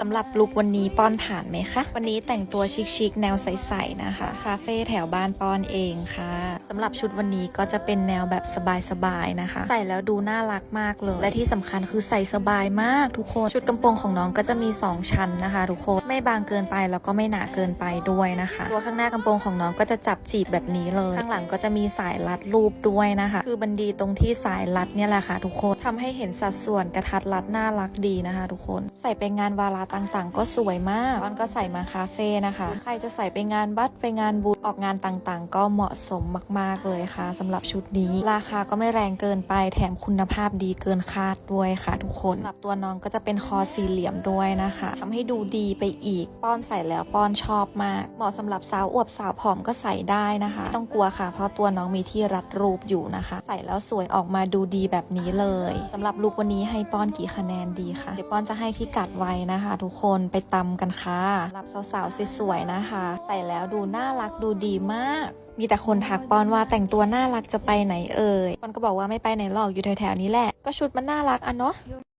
สำหรับลุควันนี้ป้อนผ่านไหมคะ วันนี้แต่งตัวชิคๆแนวใสๆนะคะ คาเฟ่แถวบ้านป้อนเองค่ะสำหรับชุดวันนี้ก็จะเป็นแนวแบบสบายๆนะคะ ใส่แล้วดูน่ารักมากเลย และที่สำคัญคือใส่สบายมากทุกคน ชุดกำโปรงของน้องก็จะมี 2 ชั้นนะคะ ทุกคน ไม่บางเกินไปแล้วก็ไม่หนาเกินไปด้วยนะคะ ตัวข้างหน้ากำโปรงของน้องก็จะจับจีบแบบนี้เลย ข้างหลังก็จะมีสายรัดรูปด้วยนะคะ คือบันดีตรงที่สายรัดเนี่ยแหละค่ะ ทุกคนทำให้เห็นสัดส่วนกระทัดรัดน่ารักดีนะคะ ทุกคน ใส่ไปงานวาระต่างๆ ก็สวยมากตอนก็ใส่มาคาเฟ่นะคะใครจะใส่ไปงานบัตรไปงานบูธออกงานต่างๆ ก็เหมาะสมมากๆเลยค่ะสำหรับชุดนี้ ราคาก็ไม่แรงเกินไปแถมคุณภาพดีเกินคาดด้วยค่ะทุกคนสำหรับตัวน้องก็จะเป็นคอสี่เหลี่ยมด้วยนะคะทำให้ดูดีไปอีก ป้อนใส่แล้วป้อนชอบมาก เหมาะสำหรับสาวอวบสาวผอมก็ใส่ได้นะคะ ต้องกลัวค่ะ เพราะตัวน้องมีที่รัดรูปอยู่นะคะ ใส่แล้วสวยออกมาดูดีแบบนี้เลยสำหรับลุควันนี้ให้ป้อนกี่คะแนนดีคะเดี๋ยวป้อนจะให้พิกัดไว้นะคะทุกคนไปตำกันค่ะหรับสาวๆสวยๆนะคะ ใส่แล้วดูน่ารักดูดีมาก มีแต่คนทักปอนว่าแต่งตัวน่ารักจะไปไหนเอ่ยปอนก็บอกว่าไม่ไปไหนหรอกอยู่แถวๆนี้แหละ ก็ชุดมันน่ารักอะเนาะ